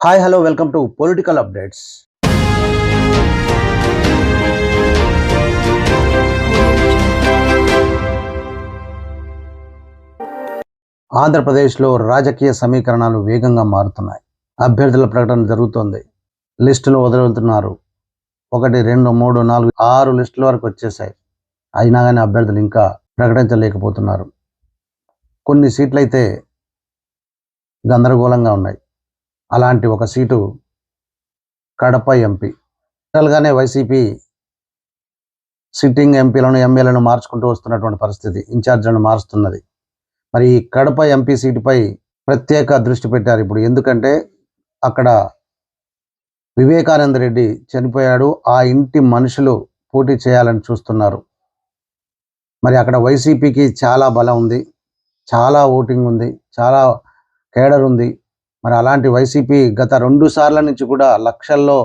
Hi hello welcome to political updates ఆంధ్రప్రదేశ్లో రాజకీయ సమీకరణాలు వేగంగా మారుతున్నాయి. అభ్యర్థుల ప్రకటన జరుగుతోంది. లిస్టులు వదులుతున్నారు. ఒకటి రెండు మూడు నాలుగు ఆరు లిస్టుల వరకు వచ్చేసాయి. అయినా కానీ అభ్యర్థులు ఇంకా ప్రకటించలేకపోతున్నారు. కొన్ని సీట్లు అయితే గందరగోళంగా ఉన్నాయి. అలాంటి ఒక సీటు కడప ఎంపీ జనరల్గానే వైసీపీ సిట్టింగ్ ఎంపీలను ఎమ్మెల్యేలను మార్చుకుంటూ వస్తున్నటువంటి పరిస్థితి. ఇన్ఛార్జ్లను మారుస్తున్నది. మరి ఈ కడప ఎంపీ సీటుపై ప్రత్యేక దృష్టి పెట్టారు ఇప్పుడు. ఎందుకంటే అక్కడ వివేకానంద రెడ్డి చనిపోయాడు. ఆ ఇంటి మనుషులు పోటీ చేయాలని చూస్తున్నారు. మరి అక్కడ వైసీపీకి చాలా బలం ఉంది. చాలా ఓటింగ్ ఉంది. చాలా కేడర్ ఉంది. మరి అలాంటి వైసీపీ గత రెండు సార్ల నుంచి కూడా లక్షల్లో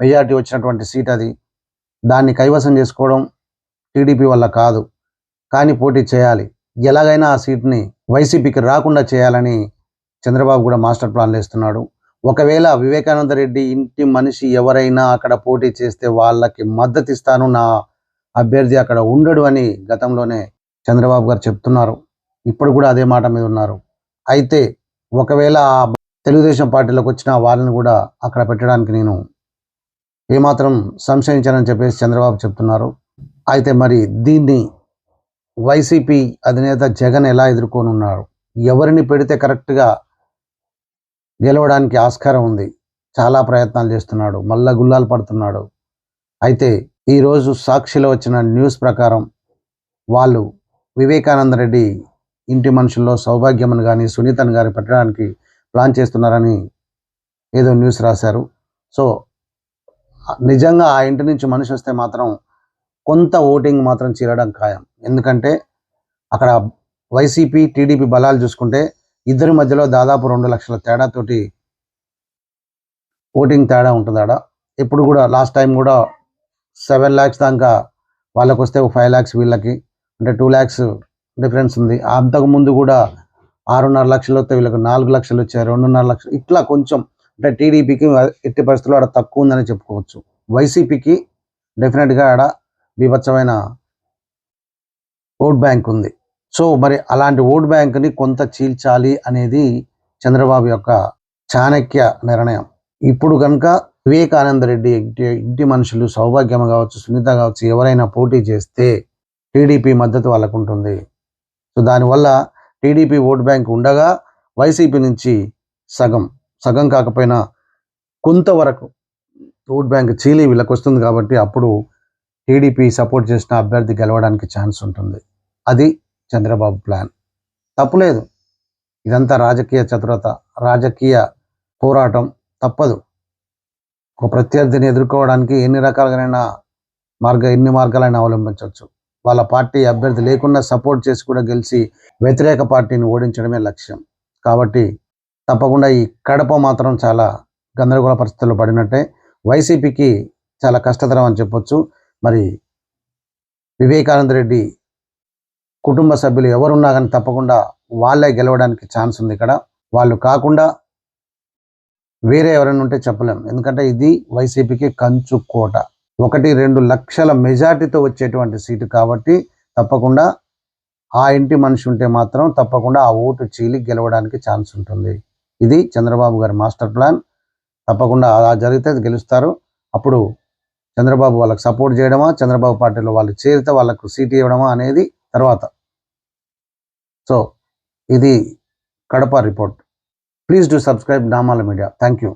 మెజార్టీ వచ్చినటువంటి సీట్ అది. దాన్ని కైవసం చేసుకోవడం టీడీపీ వల్ల కాదు. కానీ పోటీ చేయాలి. ఎలాగైనా ఆ సీట్ని వైసీపీకి రాకుండా చేయాలని చంద్రబాబు కూడా మాస్టర్ ప్లాన్లు వేస్తున్నాడు. ఒకవేళ వివేకానంద రెడ్డి ఇంటి మనిషి ఎవరైనా అక్కడ పోటీ చేస్తే వాళ్ళకి మద్దతు ఇస్తాను నా అభ్యర్థి అక్కడ ఉండడు అని గతంలోనే చంద్రబాబు గారు చెప్తున్నారు. ఇప్పుడు కూడా అదే మాట మీద ఉన్నారు. అయితే ఒకవేళ తెలుగుదేశం పార్టీలోకి వచ్చిన వాళ్ళని కూడా అక్కడ పెట్టడానికి నేను ఏమాత్రం సంశయించానని చెప్పేసి చంద్రబాబు చెప్తున్నారు. అయితే మరి దీన్ని వైసీపీ అధినేత జగన్ ఎలా ఎదుర్కొనున్నారు? ఎవరిని పెడితే కరెక్ట్గా గెలవడానికి ఆస్కారం ఉంది? చాలా ప్రయత్నాలు చేస్తున్నాడు. మళ్ళా గుల్లాలు పడుతున్నాడు. అయితే ఈరోజు సాక్షిలో వచ్చిన న్యూస్ ప్రకారం వాళ్ళు వివేకానంద రెడ్డి ఇంటి మనుషుల్లో సౌభాగ్యమని కానీ సునీతను గారి పెట్టడానికి ప్లాన్ చేస్తున్నారని ఏదో న్యూస్ రాశారు. సో నిజంగా ఆ ఇంటి నుంచి మనిషి వస్తే మాత్రం కొంత ఓటింగ్ మాత్రం చీరడం ఖాయం. ఎందుకంటే అక్కడ వైసీపీ టీడీపీ బలాలు చూసుకుంటే ఇద్దరి మధ్యలో దాదాపు రెండు లక్షల తేడాతోటి ఓటింగ్ తేడా ఉంటుంది ఆడ ఇప్పుడు కూడా లాస్ట్ టైం కూడా సెవెన్ ల్యాక్స్ దాకా వాళ్ళకి వస్తే ఒక ఫైవ్ ల్యాక్స్ వీళ్ళకి అంటే టూ ల్యాక్స్ డిఫరెన్స్ ఉంది. అంతకు ముందు కూడా ఆరున్నర లక్షలు వస్తే వీళ్ళకి నాలుగు లక్షలు వచ్చాయి రెండున్నర లక్షలు ఇట్లా కొంచెం అంటే టీడీపీకి ఎట్టి పరిస్థితుల్లో ఆడ తక్కువ ఉందని చెప్పుకోవచ్చు. వైసీపీకి డెఫినెట్గా ఆడ బీభత్సమైన ఓట్ బ్యాంక్ ఉంది. సో మరి అలాంటి ఓట్ బ్యాంక్ని కొంత చీల్చాలి అనేది చంద్రబాబు యొక్క చాణక్య నిర్ణయం. ఇప్పుడు కనుక వివేకానంద రెడ్డి ఇంటి ఇంటి మనుషులు సౌభాగ్యం కావచ్చు సునీత కావచ్చు ఎవరైనా పోటీ చేస్తే టీడీపీ మద్దతు వాళ్ళకు ఉంటుంది సో దానివల్ల టీడీపీ ఓట్ బ్యాంక్ ఉండగా వైసీపీ నుంచి సగం సగం కాకపోయినా కొంతవరకు ఓట్ బ్యాంక్ చీలి వీళ్ళకి వస్తుంది కాబట్టి అప్పుడు టీడీపీ సపోర్ట్ చేసిన అభ్యర్థి గెలవడానికి ఛాన్స్ ఉంటుంది. అది చంద్రబాబు ప్లాన్. తప్పులేదు. ఇదంతా రాజకీయ చతురత రాజకీయ పోరాటం తప్పదు. ఒక ప్రత్యర్థిని ఎదుర్కోవడానికి ఎన్ని రకాలుగానైనా మార్గ ఎన్ని మార్గాలైనా అవలంబించవచ్చు. వాళ్ళ పార్టీ అభ్యర్థి లేకుండా సపోర్ట్ చేసి కూడా గెలిచి వ్యతిరేక పార్టీని ఓడించడమే లక్ష్యం. కాబట్టి తప్పకుండా ఈ కడప మాత్రం చాలా గందరగోళ పరిస్థితుల్లో పడినట్టే. వైసీపీకి చాలా కష్టతరం అని చెప్పొచ్చు. మరి వివేకానంద రెడ్డి కుటుంబ సభ్యులు ఎవరున్నా కానీ తప్పకుండా వాళ్ళే గెలవడానికి ఛాన్స్ ఉంది ఇక్కడ. వాళ్ళు కాకుండా వేరే ఎవరైనా ఉంటే చెప్పలేం. ఎందుకంటే ఇది వైసీపీకి కంచు కోట. ఒకటి రెండు లక్షల మెజార్టీతో వచ్చేటువంటి సీటు కాబట్టి తప్పకుండా ఆ ఇంటి మనిషి ఉంటే మాత్రం తప్పకుండా ఆ ఓటు చీలి గెలవడానికి ఛాన్స్ ఉంటుంది. ఇది చంద్రబాబు గారి మాస్టర్ ప్లాన్. తప్పకుండా అలా జరిగితే గెలుస్తారు. అప్పుడు చంద్రబాబు వాళ్ళకి సపోర్ట్ చేయడమా చంద్రబాబు పార్టీలో వాళ్ళు చేరితే వాళ్ళకు సీట్ ఇవ్వడమా అనేది తర్వాత. సో ఇది Kadapa report. Please do subscribe Namala media thank you